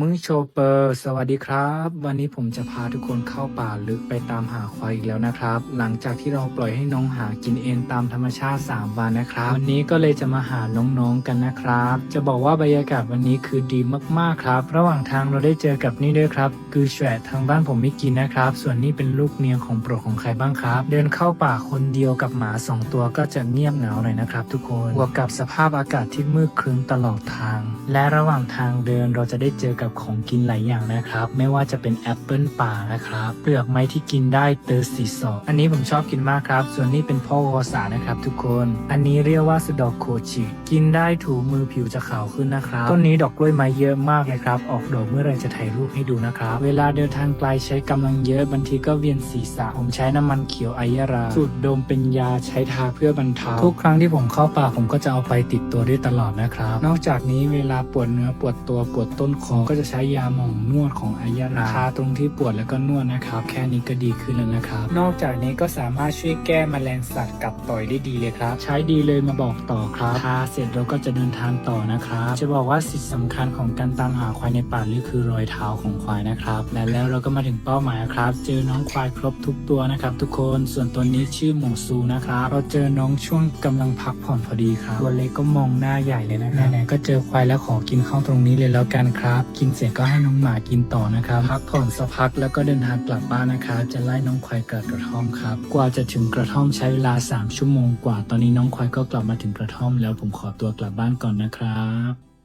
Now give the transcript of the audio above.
มึงโชเปอร์ สวัสดีครับ วันนี้ผมจะพาทุกคนเข้าป่าลึกไปตามหาควายอีกแล้วนะครับ หลังจากที่เราปล่อยให้น้องหากินเองตามธรรมชาติ 3 วันนะครับ วันนี้ก็เลยจะมาหาน้องๆกันนะครับ จะบอกว่าบรรยากาศวันนี้คือดีมากๆครับ ระหว่างทางเราได้เจอกับนี่ด้วยครับ คือแฉะทางบ้านผมไม่กินนะครับ ส่วนนี้เป็นลูกเนียงของโปรดของใครบ้างครับ เดินเข้าป่าคนเดียวกับหมาสองตัวก็จะเงียบเหงาหน่อยนะครับ ทุกคนบวกกับสภาพอากาศที่มืดครึ้มตลอดทาง และระหว่างทางเดินเราจะได้เจอกับของกินหลายอย่างนะครับ ไม่ว่าจะเป็นแอปเปิลป่านะครับเปลือกไม้ที่กินได้เตอร์สีสออันนี้ผมชอบกินมากครับ ส่วนนี้เป็นพ่อวอสานะครับทุกคน อันนี้เรียกว่าสดอกโคชิกินได้ถูมือผิวจะขาวขึ้นนะครับต้นนี้ดอกกล้วยไม้เยอะมากเลยครับออกดอกเมื่อไรจะถ่ายรูปให้ดูนะครับ เวลาเดินทางไกลใช้กำลังเยอะบางทีก็เวียนศีรษะผมใช้น้ำมันเขียวไอยาราสูตรดมเป็นยาใช้ทาเพื่อบรรเทาทุกครั้งที่ผมเข้าป่าผมก็จะเอาไปติดตัวด้วยตลอดนะครับ นอกจากนี้เวลาปวดเนื้อปวดตัวปวดต้นคอก็จะใช้ยาหม่องนวดของไอยาราทาตรงที่ปวดแล้วก็นวดนะครับ แค่นี้ก็ดีขึ้นแล้วนะครับ นอกจากนี้ก็สามารถช่วยแก้แมลงสัตว์กับต่อยได้ดีเลยครับ ใช้ดีเลยมาบอกต่อครับทาเสร็จเราก็จะเดินทางต่อนะครับ จะบอกว่าสิ่งสำคัญของการตามหาควายในป่าลึกคือรอยเท้าของควายนะครับ และแล้วเราก็มาถึงเป้าหมายครับ เจอน้องควายครบทุกตัวนะครับ ทุกคนส่วนตัวนี้ชื่อหมูซูนะครับเราเจอน้องช่วงกำลังพักผ่อนพอดีครับตัวเล็กก็มองหน้าใหญ่เลยนะครับไหนๆก็เจอควายแล้วขอกินข้าวตรงนี้เลยแล้วกันครับกินเสร็จก็ให้น้องหมากินต่อนะครับ พักผ่อนสักพักแล้วก็เดินทางกลับบ้านนะครับจะไล่น้องควายกลับกระท่อมครับ กว่าจะถึงกระท่อมใช้เวลา 3 ชั่วโมงกว่า ตอนนี้น้องควายก็กลับมาถึงกระท่อม แล้วผมขอตัวกลับบ้านก่อนนะครับ